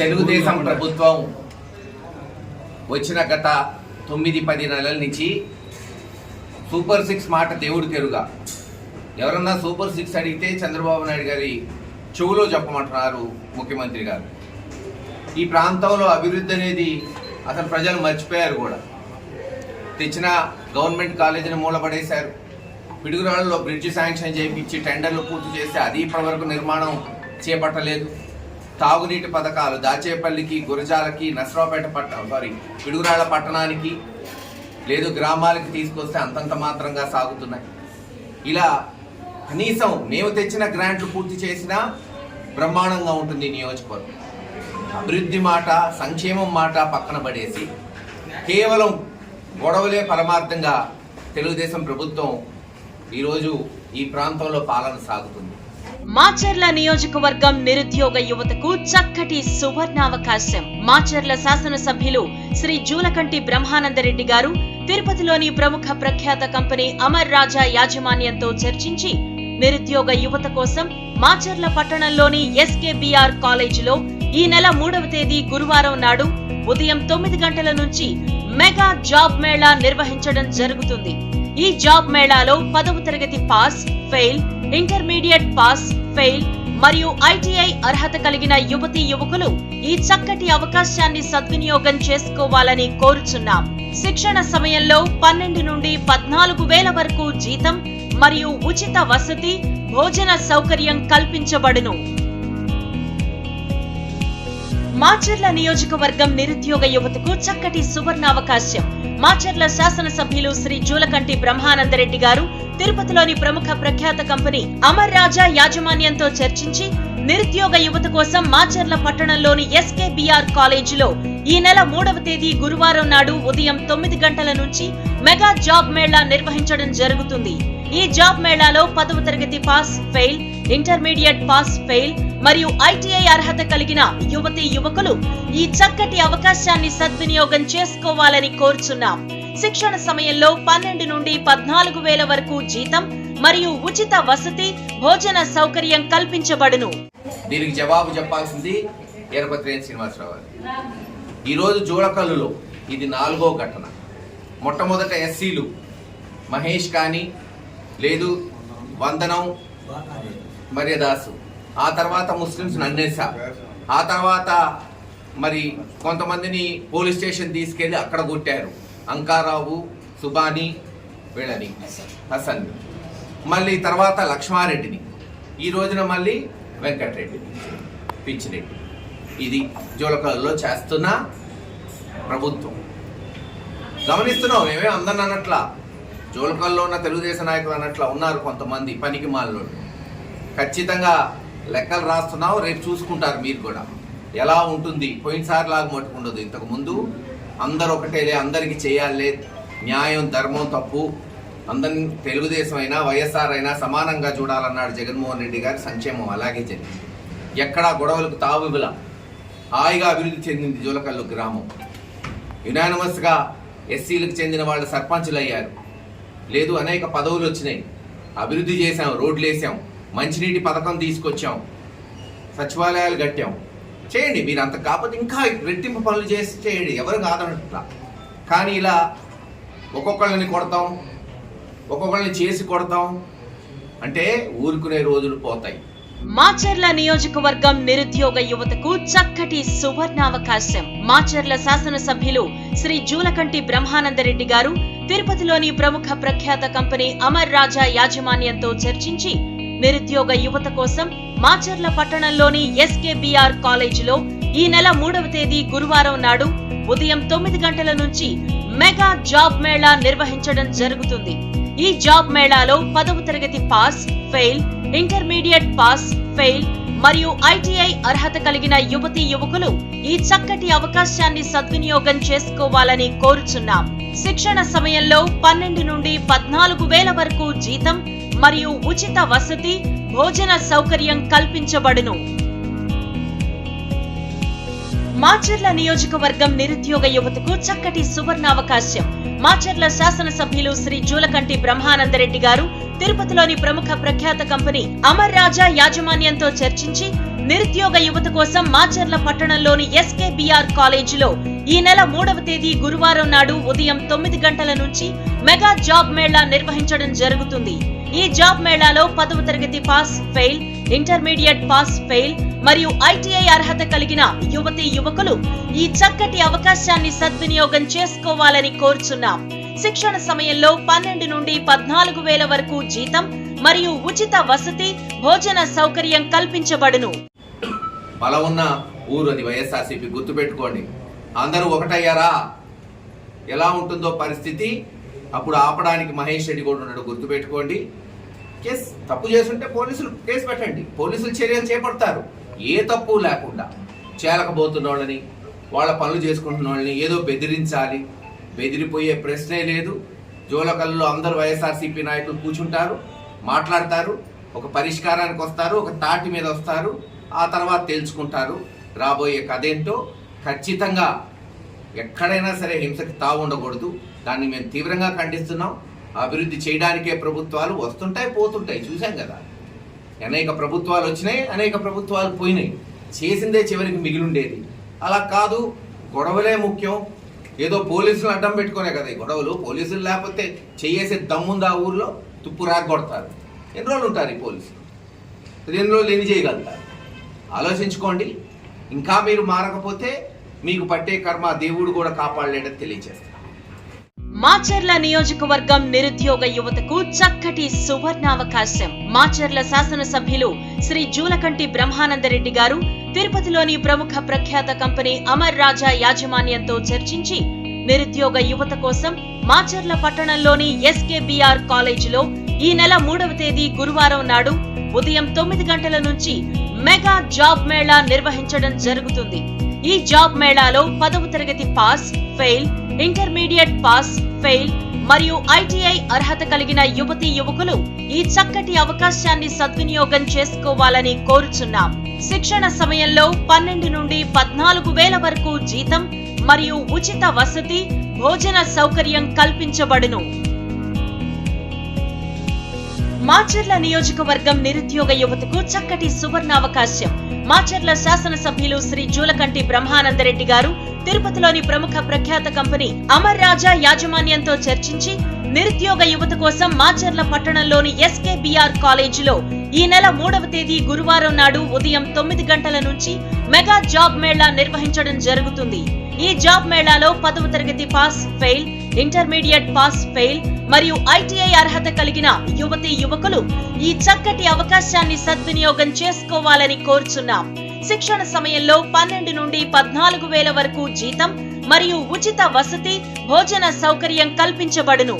తెలుగుదేశం ప్రభుత్వం వచ్చిన గత తొమ్మిది పది నెలల నుంచి సూపర్ సిక్స్ మాట దేవుడు తెరుగా. ఎవరన్నా సూపర్ సిక్స్ అడిగితే చంద్రబాబు నాయుడు గారి చెవులో చెప్పమంటున్నారు ముఖ్యమంత్రి గారు. ఈ ప్రాంతంలో అభివృద్ధి అనేది అసలు ప్రజలు మర్చిపోయారు కూడా. తెచ్చిన గవర్నమెంట్ కాలేజీని మూలపడేశారు. పిడుగురాళ్ళలో బ్రిడ్జ్ శాంక్షన్ చేయించి టెండర్లు పూర్తి చేస్తే అది ఇప్పటివరకు నిర్మాణం చేపట్టలేదు. తాగునీటి పథకాలు దాచేపల్లికి గురజాలకి నసరావుపేట పట్ట సారీ పిడుగురాళ్ళ పట్టణానికి లేదు గ్రామాలకి తీసుకొస్తే అంతంత మాత్రంగా సాగుతున్నాయి. ఇలా కనీసం మేము తెచ్చిన గ్రాంట్లు పూర్తి చేసినా బ్రహ్మాండంగా ఉంటుంది నియోజకవర్గం. అభివృద్ధి మాట సంక్షేమం మాట పక్కన పడేసి కేవలం గొడవలే పరమార్థంగా తెలుగుదేశం ప్రభుత్వం ఈరోజు ఈ ప్రాంతంలో పాలన సాగుతుంది. మాచర్ల నియోజకవర్గం నిరుద్యోగ యువతకు చక్కటి సువర్ణావకాశం. మాచర్ల శాసనసభ్యులు శ్రీ జూలకంటి బ్రహ్మానందరెడ్డి గారు తిరుపతిలోని ప్రముఖ ప్రఖ్యాత కంపెనీ అమర్ రాజా యాజమాన్యంతో చర్చించి నిరుద్యోగ యువత కోసం మాచర్ల పట్టణంలోని ఎస్కేబిఆర్ కాలేజీలో ఈ నెల మూడవ తేదీ గురువారం నాడు ఉదయం తొమ్మిది గంటల నుంచి మెగా జాబ్ మేళా నిర్వహించడం జరుగుతుంది. ఈ జాబ్ మేళాలో పదవ తరగతి pass fail intermediate pass fail మరియు ఐటీఐ అర్హత కలిగిన యువతి యువకులు ఈ చక్కటి అవకాశాన్ని సద్వినియోగం చేసుకోవాలని కోరుచున్నాం. శిక్షణ సమయంలో పన్నెండు నుండి పద్నాలుగు వేల వరకు జీతం మరియు ఉచిత వసతి భోజన సౌకర్యం కల్పించబడును. మాచర్ల నియోజకవర్గం నిరుద్యోగ యువతకు చక్కటి సువర్ణావకాశం. మాచర్ల శాసనసభ్యులు శ్రీ జూలకంటి బ్రహ్మానందరెడ్డి గారు తిరుపతిలోని ప్రముఖ ప్రఖ్యాత కంపెనీ అమర్ రాజా యాజమాన్యంతో చర్చించి నిరుద్యోగ యువత కోసం మాచర్ల పట్టణంలోని ఎస్కేబిఆర్ కాలేజీలో ఈ నెల మూడవ తేదీ గురువారం నాడు ఉదయం తొమ్మిది గంటల నుంచి మెగా జాబ్ మేళా నిర్వహించడం జరుగుతుంది. ఈ జాబ్ మేళాలో పదవ తరగతి pass fail intermediate pass fail మరియు ఐటీఐ అర్హత కలిగిన యువతి యువకులు ఈ చక్కటి అవకాశాన్ని సద్వినియోగం చేసుకోవాలని కోరుచున్నాం. శిక్షణ సమయంలో పన్నెండు నుండి పద్నాలుగు వేల వరకు జీతం మరియు ఉచిత వసతి భోజన సౌకర్యం కల్పించబడును. దీనికి జవాబు చెప్పాల్సింది ఎరపత్రేని శ్రీనివాసరావు ఈరోజు ఇది నాలుగో ఘటన. మొట్టమొదట ఎస్సీలు మహేష్ కానీ లేదు వందనం మర్యాదాసు. ఆ తర్వాత ముస్లిమ్స్ నన్నేసా. ఆ తర్వాత మరి కొంతమందిని పోలీస్ స్టేషన్ తీసుకెళ్ళి అక్కడ కొట్టారు. అంకారావు సుబాని వీళ్ళని హసన్. మళ్ళీ తర్వాత లక్ష్మారెడ్డిని. ఈ రోజున మళ్ళీ వెంకటరెడ్డిని పిచ్చిరెడ్డి ఇది జోలకల్లో చేస్తున్న ప్రభుత్వం. గమనిస్తున్నాం మేమే అందరిని అన్నట్లా. జోలకల్లో ఉన్న తెలుగుదేశం నాయకులు అన్నట్లు ఉన్నారు కొంతమంది పనికి మాలలో ఖచ్చితంగా లెక్కలు రాస్తున్నావు రేపు చూసుకుంటారు మీరు కూడా. ఎలా ఉంటుంది? పోయినసారి లాగా మట్టుకుండదు ఇంతకు ముందు అందరు ఒకటేలే అందరికీ చేయాలే. న్యాయం ధర్మం తప్పు. అందరిని తెలుగుదేశం అయినా వైఎస్ఆర్ అయినా సమానంగా చూడాలన్నాడు జగన్మోహన్ రెడ్డి గారి సంక్షేమం. అలాగే జరిగింది. ఎక్కడా గొడవలకు తావిబుల హాయిగా అభివృద్ధి చెందింది జోలకల్లు గ్రామం. యునానిమస్గా ఎస్సీలకు చెందిన వాళ్ళు సర్పంచులు అయ్యారు లేదు అనేక పదవులు వచ్చినాయి. అభివృద్ధి చేశాం రోడ్లు వేసాం మంచినీటి పథకం తీసుకొచ్చాం సచివాలయాలు కట్టాం. చేయండి మీరు అంత కాకపోతే ఇంకా రెట్టింపు పనులు చేసి చేయండి ఎవరు కాదనట్లా. కానీ ఇలా ఒక్కొక్కళ్ళని కొడతాం ఒక్కొక్కళ్ళని చేసి కొడతాం అంటే ఊరుకునే రోజులు పోతాయి. మాచర్ల నియోజకవర్గం నిరుద్యోగ యువతకు చక్కటి సువర్ణావకాశం. మాచర్ల శాసనసభ్యులు శ్రీ జూలకంటి బ్రహ్మానందరెడ్డి గారు తిరుపతిలోని ప్రముఖ ప్రఖ్యాత కంపెనీ అమర్ రాజా యాజమాన్యంతో చర్చించి నిరుద్యోగ యువత కోసం మాచర్ల పట్టణంలోని ఎస్కేబిఆర్ కాలేజీలో ఈ నెల మూడవ తేదీ గురువారం నాడు ఉదయం తొమ్మిది గంటల నుంచి మెగా జాబ్ మేళా నిర్వహించడం జరుగుతుంది. ఈ జాబ్ మేళాలో పదవ తరగతి pass fail intermediate pass fail మరియు ఐటీఐ అర్హత కలిగిన యువతీ యువకులు ఈ చక్కటి అవకాశాన్ని సద్వినియోగం చేసుకోవాలని కోరుచున్నాం. శిక్షణ సమయంలో పన్నెండు నుండి పద్నాలుగు వేల వరకు జీతం మరియు ఉచిత వసతి భోజన సౌకర్యం కల్పించబడును. మాచర్ల నియోజకవర్గం నిరుద్యోగ యువతకు చక్కటి సువర్ణావకాశం. మాచర్ల శాసనసభ్యులు శ్రీ జూలకంటి బ్రహ్మానందరెడ్డి గారు తిరుపతిలోని ప్రముఖ ప్రఖ్యాత కంపెనీ అమర్ రాజా యాజమాన్యంతో చర్చించి నిరుద్యోగ యువత కోసం మాచర్ల పట్టణంలోని ఎస్కేబిఆర్ కాలేజీలో ఈ నెల మూడవ తేదీ గురువారం నాడు ఉదయం తొమ్మిది గంటల నుంచి మెగా జాబ్ మేళా నిర్వహించడం జరుగుతుంది. ఈ జాబ్ మేళాలో పదవ తరగతి pass fail intermediate pass fail మరియు ఐటీఐ అర్హత కలిగిన యువతి యువకులు ఈ చక్కటి అవకాశాన్ని సద్వినియోగం చేసుకోవాలని కోరుచున్నాం. శిక్షణ సమయంలో పన్నెండు నుండి పద్నాలుగు వేల వరకు జీతం మరియు ఉచిత వసతి భోజన సౌకర్యం కల్పించబడును. బలం ఉన్న ఊరు అది వైఎస్ఆర్సీపీ. గుర్తుపెట్టుకోండి. అందరూ ఒకటయ్యారా? ఎలా ఉంటుందో పరిస్థితి? అప్పుడు ఆపడానికి మహేష్ రెడ్డి కూడా ఉన్నాడు గుర్తుపెట్టుకోండి. కేసు తప్పు చేస్తుంటే పోలీసులు కేసు పెట్టండి. పోలీసులు చర్యలు చేపడతారు. ఏ తప్పు లేకుండా చేలకబోతున్న వాళ్ళని వాళ్ళ పనులు చేసుకుంటున్న వాళ్ళని ఏదో బెదిరించాలి. బెదిరిపోయే ప్రశ్నే లేదు. జోలకల్లో అందరు వైఎస్ఆర్సీపీ నాయకులు కూర్చుంటారు మాట్లాడతారు ఒక పరిష్కారానికి వస్తారు ఒక తాటి మీద వస్తారు. ఆ తర్వాత తెలుసుకుంటారు రాబోయే కథ ఏంటో ఖచ్చితంగా ఎక్కడైనా సరే హింసకి తావు ఉండకూడదు. దాన్ని మేము తీవ్రంగా ఖండిస్తున్నాం. అభివృద్ధి చేయడానికే ప్రభుత్వాలు వస్తుంటాయి పోతుంటాయి. చూసాం కదా. అనేక ప్రభుత్వాలు వచ్చినాయి అనేక ప్రభుత్వాలు పోయినాయి. చేసిందే చివరికి మిగిలిండేది. అలా కాదు గొడవలే ముఖ్యం. ఏదో పోలీసులు అడ్డం పెట్టుకునే కదా ఈ గొడవలు. పోలీసులు లేకపోతే చేసే దమ్ముంది ఆ ఊర్లో. తుప్పు రాకొడతారు ఎన్ని రోజులు ఉంటారు ఈ పోలీసులు? ఎన్ని రోజులు ఎన్ని చేయగలుగుతారు? ఆలోచించుకోండి. ఇంకా మీరు మారకపోతే మీకు పట్టే కర్మ దేవుడు కూడా కాపాడలేడని తెలియజేస్తారు మాచర్ల నియోజకవర్గం నిరుద్యోగ యువతకు చక్కటి సువర్ణావకాశం. మాచర్ల శాసనసభ్యులు శ్రీ జూలకంటి బ్రహ్మానందరెడ్డి గారు తిరుపతిలోని ప్రముఖ ప్రఖ్యాత కంపెనీ అమర్ రాజా యాజమాన్యంతో చర్చించి నిరుద్యోగ యువత కోసం మాచర్ల పట్టణంలోని ఎస్కేబిఆర్ కాలేజీలో ఈ నెల మూడవ తేదీ గురువారం నాడు ఉదయం తొమ్మిది గంటల నుంచి మెగా జాబ్ మేళా నిర్వహించడం జరుగుతుంది. ఈ జాబ్ మేళాలో పదవ తరగతి pass fail intermediate pass fail మరియు ఐటీఐ అర్హత కలిగిన యువతి యువకులు ఈ చక్కటి అవకాశాన్ని సద్వినియోగం చేసుకోవాలని కోరుచున్నాం. శిక్షణ సమయంలో పన్నెండు నుండి పద్నాలుగు వేల వరకు జీతం మరియు ఉచిత వసతి భోజన సౌకర్యం కల్పించబడును. మాచర్ల నియోజకవర్గం నిరుద్యోగ యువతకు చక్కటి సువర్ణావకాశం. మాచర్ల శాసనసభ్యులు శ్రీ జూలకంటి బ్రహ్మానందరెడ్డి గారు తిరుపతిలోని ప్రముఖ ప్రఖ్యాత కంపెనీ అమర్ రాజా యాజమాన్యంతో చర్చించి నిరుద్యోగ యువత కోసం మాచర్ల పట్టణంలోని ఎస్కేబిఆర్ కాలేజీలో ఈ నెల మూడవ తేదీ గురువారం నాడు ఉదయం తొమ్మిది గంటల నుంచి మెగా జాబ్ మేళా నిర్వహించడం జరుగుతుంది. ఈ జాబ్ మేళాలో పదవ తరగతి pass fail intermediate pass fail మరియు ఐటీఐ అర్హత కలిగిన యువతి యువకులు ఈ చక్కటి అవకాశాన్ని సద్వినియోగం చేసుకోవాలని కోరుచున్నాం. శిక్షణ సమయంలో పన్నెండు నుండి పద్నాలుగు వేల వరకు జీతం మరియు ఉచిత వసతి భోజన సౌకర్యం కల్పించబడును.